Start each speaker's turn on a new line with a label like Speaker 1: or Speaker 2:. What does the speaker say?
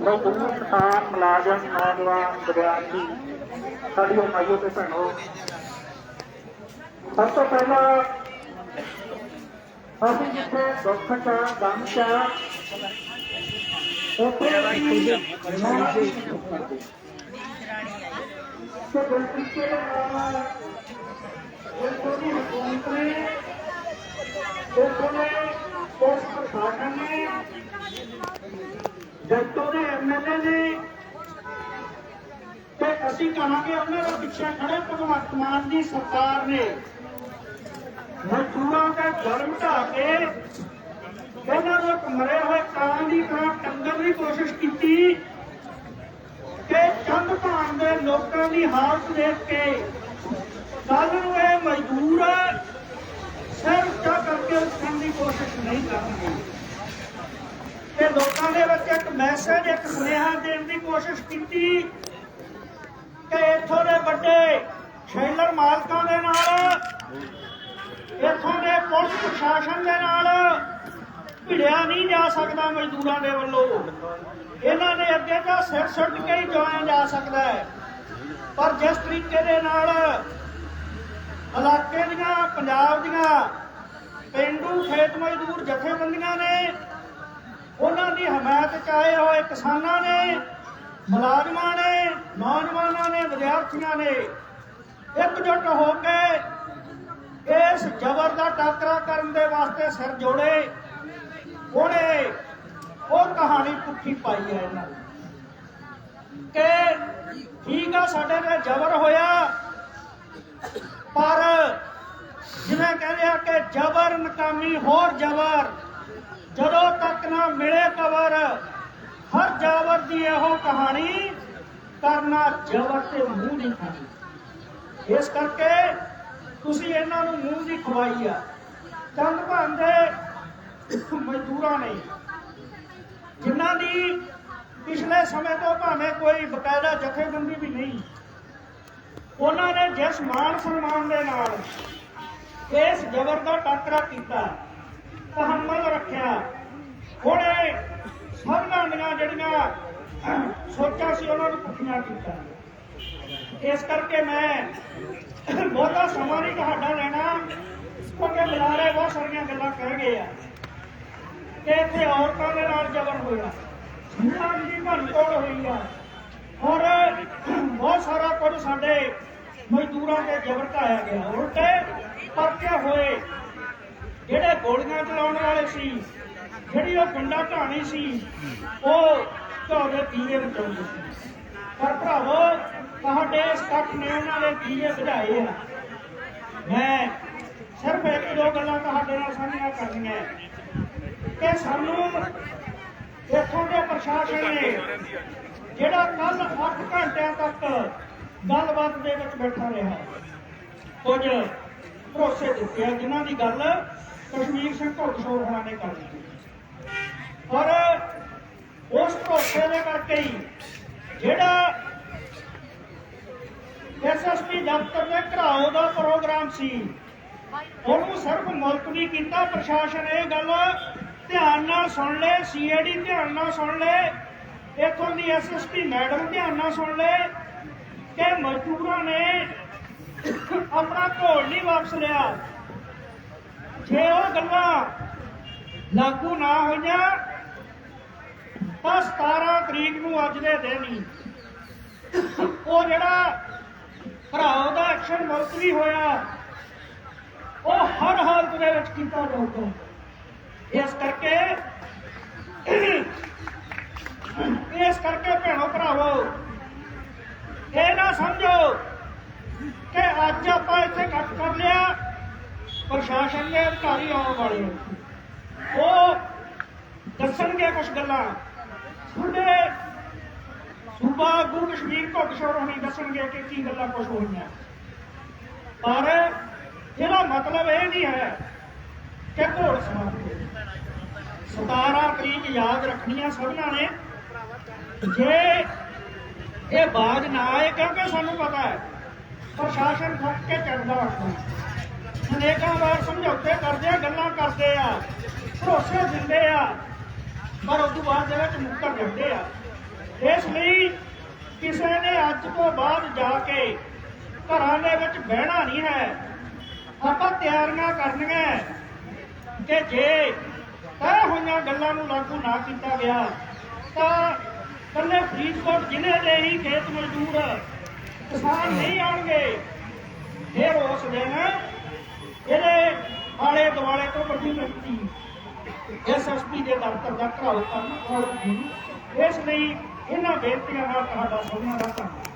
Speaker 1: ਮਜ਼ਦੂਰ ਕਿਸਾਨ, ਮੁਲਾਜ਼ਮ, ਨੌਜਵਾਨ, ਵਿਦਿਆਰਥੀ ਸਾਡੀਓ ਮਾਈਓ ਤੇ ਭੈਣੋ। ਸਭ ਤੋਂ ਪਹਿਲਾਂ ਅਸੀਂ ਜਿੱਥੇ ਦੁੱਖ ਚ ਗਮ ਚ ਉੱਥੇ ਅਸੀਂ ਤੇ ਬਲਕਿ ਨਾਲ ਉੱਥੋਂ ਦੀ ਹਕੂਮਤ ਨੇ ਉੱਥੋਂ ਦੇ ਪੁਲਿਸ ਪ੍ਰਸ਼ਾਸਨ ਨੇ, ਜੱਟੋ ਦੇ ਐਮਐਲਏ ਨੇ ਤੇ ਅਸੀਂ ਕਹਾਂਗੇ ਉਹਨਾਂ ਦੇ ਪਿੱਛੇ ਖੜੇ ਭਗਵੰਤ ਮਾਨ ਦੀ ਸਰਕਾਰ ਨੇ। ਮਜ਼ਦੂਰਾਂ ਦਾ ਜਨਮ ਢਾ ਕੇ ਇਹਨਾਂ ਨੂੰ ਮਰੇ ਹੋਏ ਕਾਂ ਦੀ ਤਰ੍ਹਾਂ ਟੰਗਣ ਦੀ ਕੋਸ਼ਿਸ਼ ਕੀਤੀ ਤੇ ਚੰਦ ਭਾਣ ਦੇ ਲੋਕਾਂ ਦੀ ਹਾਲਤ ਦੇਖ ਕੇ ਕੱਲ ਨੂੰ ਇਹ ਮਜ਼ਦੂਰ ਸਿਰ ਉੱਚਾ ਕਰਕੇ ਉੱਠਣ ਦੀ ਕੋਸ਼ਿਸ਼ ਨਹੀਂ ਕਰਨਗੇ ਤੇ ਲੋਕਾਂ ਦੇ ਵਿੱਚ ਇੱਕ ਮੈਸੇਜ ਇੱਕ ਸੁਨੇਹਾ ਦੇਣ ਦੀ ਕੋਸ਼ਿਸ਼ ਕੀਤੀ ਕਿ ਇੱਥੋਂ ਦੇ ਵੱਡੇ ਸ਼ੈਲਰ ਮਾਲਕਾਂ ਦੇ ਨਾਲ, ਇੱਥੋਂ ਦੇ ਪੁਲਿਸ ਪ੍ਰਸ਼ਾਸਨ ਦੇ ਨਾਲ ਭਿੜਿਆ ਨਹੀਂ ਜਾ ਸਕਦਾ ਮਜ਼ਦੂਰਾਂ ਦੇ ਵੱਲੋਂ। ਇਹਨਾਂ ਨੇ ਅੱਗੇ ਤਾਂ ਸਿਰ ਸੁੱਟ ਕੇ ਹੀ ਜਾਇਆ ਜਾ ਸਕਦਾ ਹੈ। ਪਰ ਜਿਸ ਤਰੀਕੇ ਦੇ ਨਾਲ ਇਲਾਕੇ ਦੀਆਂ, ਪੰਜਾਬ ਦੀਆਂ ਪਿੰਡੂ ਖੇਤ ਮਜ਼ਦੂਰ ਜਥੇਬੰਦੀਆਂ ਨੇ, ਉਹਨਾਂ ਦੀ ਹਮਾਇਤ ਚ ਆਏ ਹੋਏ ਕਿਸਾਨਾਂ ਨੇ, ਮੁਲਾਜ਼ਮਾਂ ਨੇ, ਨੌਜਵਾਨਾਂ ਨੇ, ਵਿਦਿਆਰਥੀਆਂ ਨੇ ਇਕਜੁੱਟ ਹੋ ਕੇ ਇਸ ਜ਼ਬਰ ਦਾ ਟਾਕਰਾ ਕਰਨ ਦੇ ਵਾਸਤੇ ਸਿਰ ਜੋੜੇ। ਉਹਨੇ ਉਹ ਕਹਾਣੀ ਪੁੱਠੀ ਪਾਈ ਹੈ ਇਹਨਾਂ ਨੇ ਕਿ ਠੀਕ ਆ, ਸਾਡੇ ਨਾਲ ਜ਼ਬਰ ਹੋਇਆ, ਪਰ ਜਿਵੇਂ ਕਹਿੰਦੇ ਆ ਕਿ ਜ਼ਬਰ ਨਕਾਮੀ ਹੋਰ ਜ਼ਬਰ, ਜਦੋਂ ਤੱਕ ਨਾ ਮਿਲੇ ਕਬਰ, ਹਰ ਜਾਵਰ ਦੀ ਇਹੋ ਕਹਾਣੀ ਕਰਨਾ ਜ਼ਬਰ ਤੇ ਮੂੰਹ ਨਹੀਂ ਖਾਣੀ ਇਸ ਕਰਕੇ ਤੁਸੀਂ ਇਹਨਾਂ ਨੂੰ ਮੂੰਹ ਦੀ ਖਵਾਈ ਆ। ਚੰਦ ਭਾਂਦੇ ਮਜ਼ਦੂਰਾਂ ਨੇ, ਜਿਨ੍ਹਾਂ ਦੀ ਪਿਛਲੇ ਸਮੇਂ ਤੋਂ ਭਾਵੇਂ ਕੋਈ ਬਕਾਇਦਾ ਜਥੇਬੰਦੀ ਵੀ ਨਹੀਂ, ਉਹਨਾਂ ਨੇ ਜਿਸ ਮਾਨ ਸਨਮਾਨ ਦੇ ਨਾਲ ਇਸ ਜ਼ਬਰ ਦਾ ਟਾਕਰਾ ਕੀਤਾ, ਤਹਮਲ ਰੱਖਿਆ। ਉਹਨੇ ਸਭਨਾਂ ਦੀਆਂ ਜਿਹੜੀਆਂ ਸੋਚਾਂ ਸੀ ਉਹਨਾਂ ਨੂੰ ਪੁੱਠੀਆਂ ਕੀਤਾ। ਇਸ ਕਰਕੇ ਮੈਂ ਬਹੁਤਾ ਸਮਾਂ ਨਹੀਂ ਤੁਹਾਡਾ ਲੈਣਾ, ਕਿਉਂਕਿ ਬੁਲਾਰੇ ਬਹੁਤ ਸਾਰੀਆਂ ਗੱਲਾਂ ਕਹਿ ਗਏ ਆ। ਕਿ ਇੱਥੇ ਔਰਤਾਂ ਦੇ ਨਾਲ ਜ਼ਬਰ ਹੋਇਆ। ਸਮਾਜ ਦੀ ਭੰਨਤੋੜ ਹੋਈ ਆ ਔਰ ਬਹੁਤ ਸਾਰਾ ਕੁਝ ਸਾਡੇ ਮਜ਼ਦੂਰਾਂ ਤੇ ਜ਼ਬਰ ਢਾਇਆ ਗਿਆ। ਉਲਟੇ ਪਰਚੇ ਹੋਏ। ਜਿਹੜੇ ਗੋਲੀਆਂ ਚਲਾਉਣ ਵਾਲੇ ਸੀ, ਜਿਹੜੀ ਉਹ ਪਿੰਡਾਂ ਢਾਣੀ ਸੀ, ਉਹ ਤੁਹਾਡੇ ਦੀਵੇ ਬਚਾਉਂਦੇ ਸੀ। ਪਰ ਭਰਾਵੋ, ਤੁਹਾਡੇ ਇਸ ਇਕੱਠ ਨੇ ਉਹਨਾਂ ਦੇ ਦੀਵੇ ਵਧਾਏ ਆ। ਮੈਂ ਸਿਰਫ ਇੱਕ ਦੋ ਗੱਲਾਂ ਤੁਹਾਡੇ ਨਾਲ ਸਾਂਝੀਆਂ ਕਰਨੀਆਂ ਕਿ ਸਾਨੂੰ ਇੱਥੋਂ ਦੇ ਪ੍ਰਸ਼ਾਸਨ ਨੇ ਜਿਹੜਾ ਕੱਲ 8 ਘੰਟਿਆਂ ਤੱਕ ਗੱਲਬਾਤ ਦੇ ਵਿੱਚ ਬੈਠਾ ਰਿਹਾ। ਕੁਝ ਭਰੋਸੇ ਦਿੱਤੇ ਆ, ਜਿਨ੍ਹਾਂ ਦੀ ਗੱਲ ਕਸ਼ਮੀਰ ਸਿੰਘ ਘੋਟਸੋਰ ਹੋਣਾ ਨੇ ਕਰ ਦਿੱਤੀ। ਔਰ ਉਸ ਭਰੋਸੇ ਦੇ ਕਰਕੇ ਹੀ ਜਿਹੜਾ ਐਸਐਸਪੀ ਦਫ਼ਤਰ ਦੇ ਘਰਾਓ ਦਾ ਪ੍ਰੋਗਰਾਮ ਸੀ, ਉਹਨੂੰ ਸਿਰਫ ਮੁਲਤਵੀ ਕੀਤਾ, ਪ੍ਰਸ਼ਾਸਨ ਇਹ ਗੱਲ ਧਿਆਨ ਨਾਲ ਸੁਣ ਲੈ ਸੀਆਈਡੀ ਧਿਆਨ ਨਾਲ ਸੁਣ ਲੈ, ਇਥੋਂ ਦੀ ਐਸਐਸਪੀ ਮੈਡਮ ਧਿਆਨ ਨਾਲ ਸੁਣ ਲੈ ਕਿ ਮਜ਼ਦੂਰਾਂ ਨੇ ਆਪਣਾ ਨਹੀਂ ਵਾਪਸ ਲਿਆ ਜੇ ਉਹ ਗੱਲਾਂ ਲਾਗੂ ਨਾ ਹੋਈਆਂ, ਤਾਂ 17 ਤਰੀਕ ਨੂੰ ਅੱਜ ਦੇ ਦਿਨ ਹੀ। ਉਹ ਜਿਹੜਾ ਭਰਾਓ ਦਾ ਐਕਸ਼ਨ ਮੁਲਤਵੀ ਹੋਇਆ, ਉਹ ਹਰ ਹਾਲਤ ਦੇ ਵਿੱਚ ਕੀਤਾ ਜਾਊਗਾ। ਇਸ ਕਰਕੇ ਇਸ ਕਰਕੇ ਭੈਣੋ ਭਰਾਵੋ ਇਹ ਨਾ ਸਮਝੋ ਕਿ ਅੱਜ ਇੱਥੇ ਇਕੱਠ ਕਰ ਲਿਆ ਪ੍ਰਸ਼ਾਸਨ ਦੇ ਅਧਿਕਾਰੀ ਆਉਣ ਵਾਲੇ ਉਹ ਦੱਸਣਗੇ ਕੁਝ ਗੱਲਾਂ। ਤੁਹਾਡੇ ਸੂਬਾ ਆਗੂ ਕਸ਼ਮੀਰ ਘੁੱਟਸ਼ੋਰ ਹੋਣੀ ਦੱਸਣਗੇ ਕਿ ਕੀ ਗੱਲਾਂ ਕੁਝ ਹੋਈਆਂ। ਪਰ ਇਹਦਾ ਮਤਲਬ ਇਹ ਨਹੀਂ ਹੈ ਕਿ ਘੋੜ ਸਮਾਪਤ 17 ਤਰੀਕ ਯਾਦ ਰੱਖਣੀਆਂ ਸਭਨਾਂ ਨੇ। ਜੇ ਇਹ ਬਾਜ ਨਾ ਆਏ, ਕਿਉਂਕਿ ਸਾਨੂੰ ਪਤਾ ਹੈ ਪ੍ਰਸ਼ਾਸਨ ਥੱਕ ਕੇ ਚੜਦਾ ਅਨੇਕਾਂ ਵਾਰ ਸਮਝੌਤੇ ਕਰਦੇ ਆ ਗੱਲਾਂ ਕਰਦੇ ਆ, ਭਰੋਸੇ ਦਿੰਦੇ ਆ, ਪਰ ਉਸ ਤੋਂ ਬਾਅਦ ਦੇ ਵਿੱਚ ਮੁੱਕਰ ਜਾਂਦੇ ਆ। ਇਸ ਲਈ ਕਿਸੇ ਨੇ ਅੱਜ ਤੋਂ ਬਾਅਦ ਜਾ ਕੇ ਘਰਾਂ ਦੇ ਵਿੱਚ ਬਹਿਣਾ ਨਹੀਂ ਹੈ। ਆਪਾਂ ਤਿਆਰੀਆਂ ਕਰਨੀਆਂ ਕਿ ਜੇ ਤੈਅ ਹੋਈਆਂ ਗੱਲਾਂ ਨੂੰ ਲਾਗੂ ਨਾ ਕੀਤਾ ਗਿਆ, ਤਾਂ ਕੱਲੇ ਫਰੀਦਕੋਟ ਜ਼ਿਲ੍ਹੇ ਦੇ ਹੀ ਖੇਤ ਮਜ਼ਦੂਰ ਕਿਸਾਨ ਨਹੀਂ ਆਉਣਗੇ। ਫਿਰ ਉਸ ਦਿਨ ਇਹਦੇ ਆਲੇ ਦੁਆਲੇ ਤੋਂ ਵੱਡੀ ਗਿਣਤੀ ਐਸਐਸਪੀ ਦੇ ਦਫ਼ਤਰ ਦਾ ਘਰਾਓ ਕਰਨਾ ਔਰ ਇਸ ਲਈ ਇਹਨਾਂ ਬੇਨਤੀਆਂ ਨਾਲ ਤੁਹਾਡਾ ਸਭਨਾਂ ਦਾ ਧੰਨਵਾਦ।